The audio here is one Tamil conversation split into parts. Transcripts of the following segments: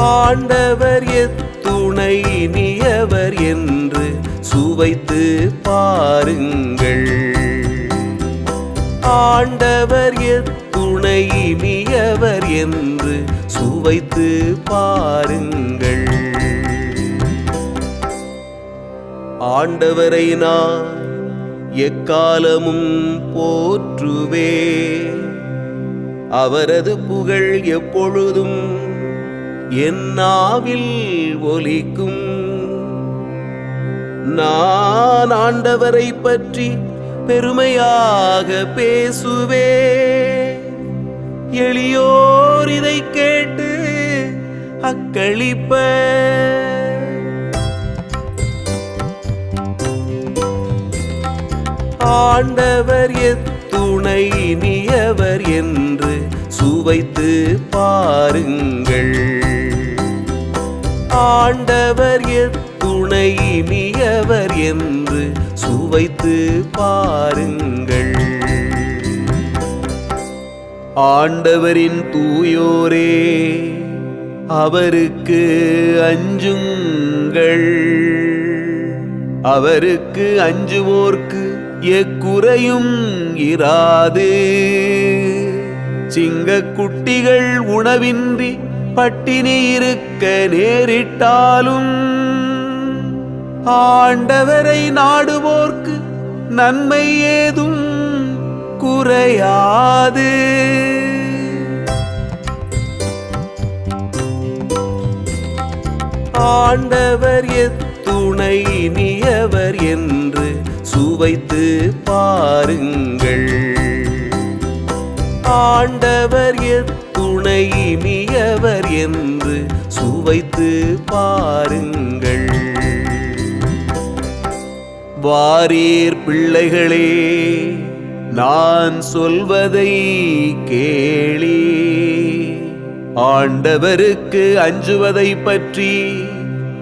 ஆண்டவர் எத்துணை இனியவர் என்று சுவைத்து பாருங்கள். ஆண்டவர் எத்துணை இனியவர் என்று சுவைத்து பாருங்கள். ஆண்டவரை நான் எக்காலமும் போற்றுவே அவரது புகழ் எப்பொழுதும் என் நாவில் ஒலிக்கும். நான் ஆண்டவரை பற்றி பெருமையாக பேசுவே எளியோர் இதை கேட்டு அக்களிப்ப. ஆண்டவர் எத்துணை நியவர் என்று சுவைத்து பாருங்கள். ஆண்டவர் எத்துணை இனியவர் என்று சுவைத்து பாருங்கள். ஆண்டவரின் தூயோரே அவருக்கு அஞ்சுங்கள். அவருக்கு அஞ்சுவோர்க்கு எக்குறையும் இராது. சிங்கக் குட்டிகள் உணவின்றி பட்டினி இருக்க நேரிட்டாலும் ஆண்டவரை நாடுவோர்க்கு நன்மை ஏதும் குறையாது. ஆண்டவர் எத்துணை இனியவர் என்று சுவைத்து பாருங்கள். ஆண்டவர் எத்துணை இனியவர் என்று சுவைத்து பாருங்கள். வாரீர் பிள்ளைகளே நான் சொல்வதை கேளி. ஆண்டவருக்கு அஞ்சுவதை பற்றி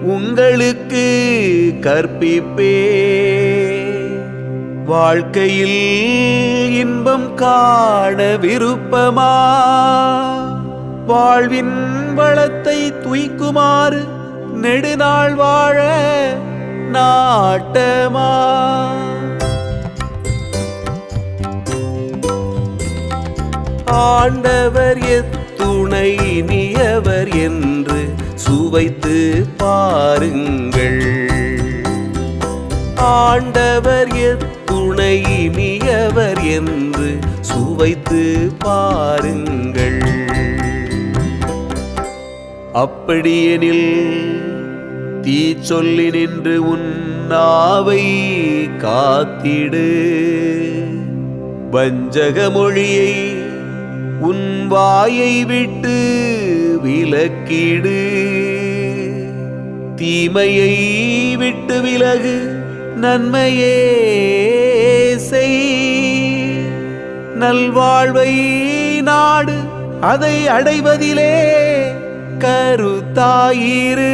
உங்களுக்கு கற்பிப்பே வாழ்க்கையில் இன்பம் காண விருப்பமா? வாழ்வின் வளத்தை துய்க்குமாறு நெடுநாள் வாழ நாட்டமா? ஆண்டவர் எத்துணை நியவர் என்று சுவைத்து பாருங்கள். ஆண்டவர் எத்துணை நியவர் என்று சுவைத்து பாருங்கள். அப்படியெனில் தீ சொல்லி நின்று உன் நாவை காத்திடு. வஞ்சக மொழியை உன் வாயை விட்டு விலக்கிடு. தீமையை விட்டு விலகு நன்மையே செய். நல்வாழ்வை நாடு அதை அடைவதிலே தாயிரு.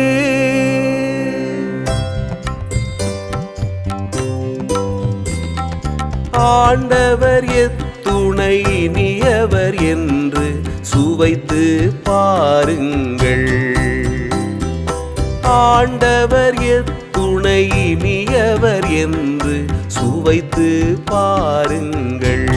ஆண்டவர் எத்துணை இனியவர் என்று சுவைத்து பாருங்கள். ஆண்டவர் எத்துணை இனியவர் என்று சுவைத்து பாருங்கள்.